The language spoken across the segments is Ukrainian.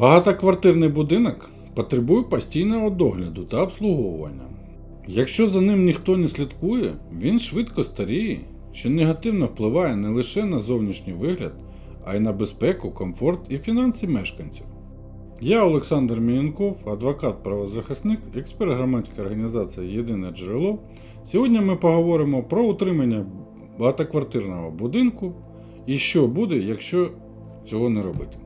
Багатоквартирний будинок потребує постійного догляду та обслуговування. Якщо за ним ніхто не слідкує, він швидко старіє, що негативно впливає не лише на зовнішній вигляд, а й на безпеку, комфорт і фінанси мешканців. Я Олександр Міянков, адвокат-правозахисник, експерт громадської організації Єдине джерело. Сьогодні ми поговоримо про утримання багатоквартирного будинку і що буде, якщо цього не робити.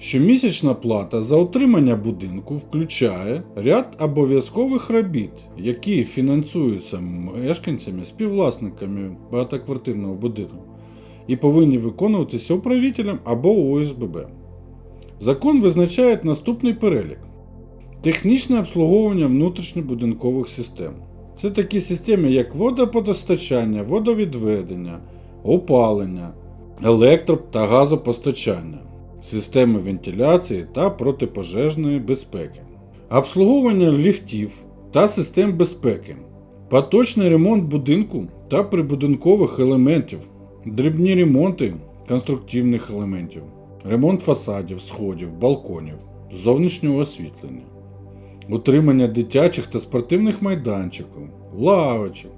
Щомісячна плата за утримання будинку включає ряд обов'язкових робіт, які фінансуються мешканцями, співвласниками багатоквартирного будинку і повинні виконуватися управителем або ОСББ. Закон визначає наступний перелік: технічне обслуговування внутрішньобудинкових систем. Це такі системи, як водопостачання, водовідведення, опалення, електро та газопостачання, системи вентиляції та протипожежної безпеки, обслуговування ліфтів та систем безпеки, поточний ремонт будинку та прибудинкових елементів, дрібні ремонти конструктивних елементів, ремонт фасадів, сходів, балконів, зовнішнього освітлення, утримання дитячих та спортивних майданчиків, лавочок,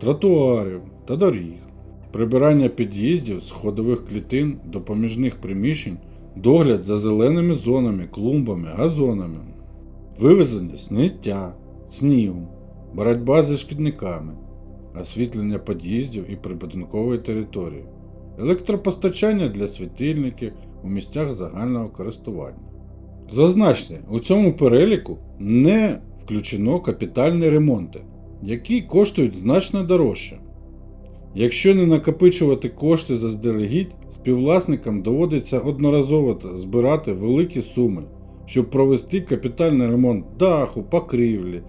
тротуарів та доріг, прибирання під'їздів, сходових клітин, допоміжних приміщень, догляд за зеленими зонами, клумбами, газонами, вивезення сміття, снігу, боротьба зі шкідниками, освітлення під'їздів і прибудинкової території, електропостачання для світильників у місцях загального користування. Зазначте, у цьому переліку не включено капітальні ремонти, які коштують значно дорожче. Якщо не накопичувати кошти заздалегідь, співвласникам доводиться одноразово збирати великі суми, щоб провести капітальний ремонт даху, покрівлі,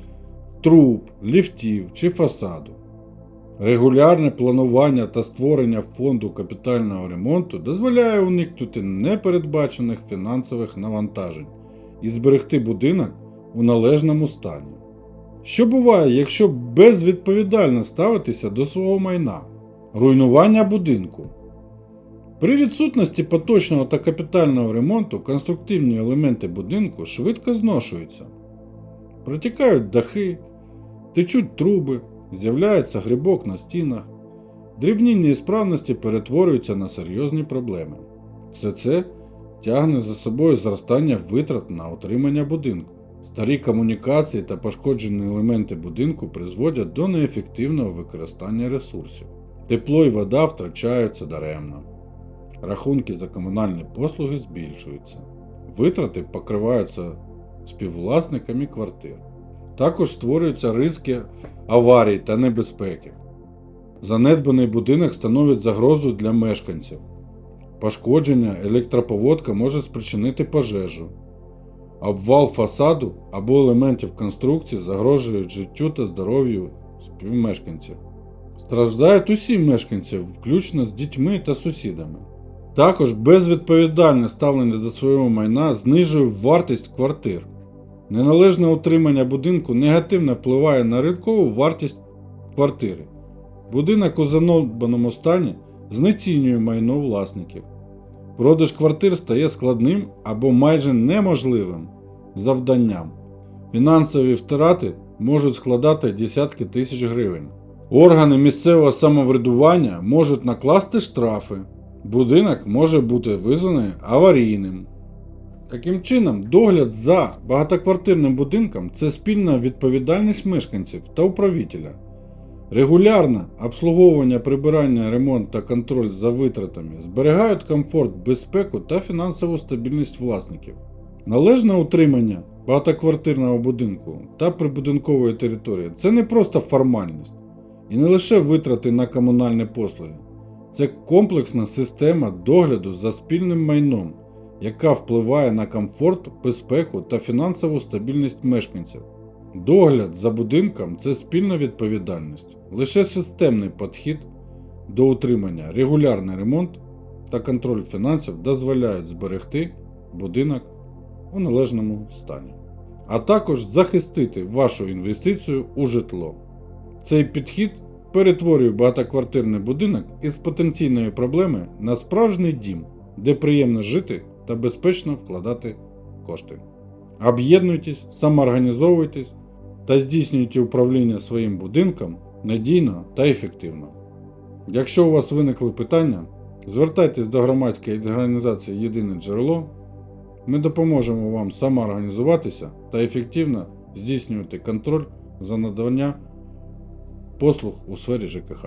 труб, ліфтів чи фасаду. Регулярне планування та створення фонду капітального ремонту дозволяє уникнути непередбачених фінансових навантажень і зберегти будинок у належному стані. Що буває, якщо безвідповідально ставитися до свого майна? Руйнування будинку. При відсутності поточного та капітального ремонту конструктивні елементи будинку швидко зношуються. Протікають дахи, течуть труби, з'являється грибок на стінах, дрібні неісправності перетворюються на серйозні проблеми. Все це тягне за собою зростання витрат на утримання будинку. Старі комунікації та пошкоджені елементи будинку призводять до неефективного використання ресурсів. Тепло і вода втрачаються даремно. Рахунки за комунальні послуги збільшуються. Витрати покриваються співвласниками квартир. Також створюються ризики аварій та небезпеки. Занедбаний будинок становить загрозу для мешканців. Пошкодження електроповодка може спричинити пожежу. Обвал фасаду або елементів конструкції загрожують життю та здоров'ю співмешканців. Страждають усі мешканці, включно з дітьми та сусідами. Також безвідповідальне ставлення до свого майна знижує вартість квартир. Неналежне утримання будинку негативно впливає на ринкову вартість квартири. Будинок у занедбаному стані знецінює майно власників. Продаж квартир стає складним або майже неможливим завданням. Фінансові втрати можуть складати десятки тисяч гривень. Органи місцевого самоврядування можуть накласти штрафи. Будинок може бути визнаний аварійним. Таким чином, догляд за багатоквартирним будинком це спільна відповідальність мешканців та управителя. Регулярне обслуговування, прибирання, ремонт та контроль за витратами зберігають комфорт, безпеку та фінансову стабільність власників. Належне утримання багатоквартирного будинку та прибудинкової території це не просто формальність і не лише витрати на комунальні послуги, це комплексна система догляду за спільним майном, яка впливає на комфорт, безпеку та фінансову стабільність мешканців. Догляд за будинком це спільна відповідальність. Лише системний підхід до утримання, регулярний ремонт та контроль фінансів дозволяють зберегти будинок у належному стані, а також захистити вашу інвестицію у житло. Цей підхід перетворює багатоквартирний будинок із потенційної проблеми на справжній дім, де приємно жити та безпечно вкладати кошти. Об'єднуйтесь, самоорганізовуйтесь та здійснюйте управління своїм будинком надійно та ефективно. Якщо у вас виникли питання, звертайтесь до громадської організації Єдине джерело. Ми допоможемо вам самоорганізуватися та ефективно здійснювати контроль за надання послуг у сфері ЖКХ.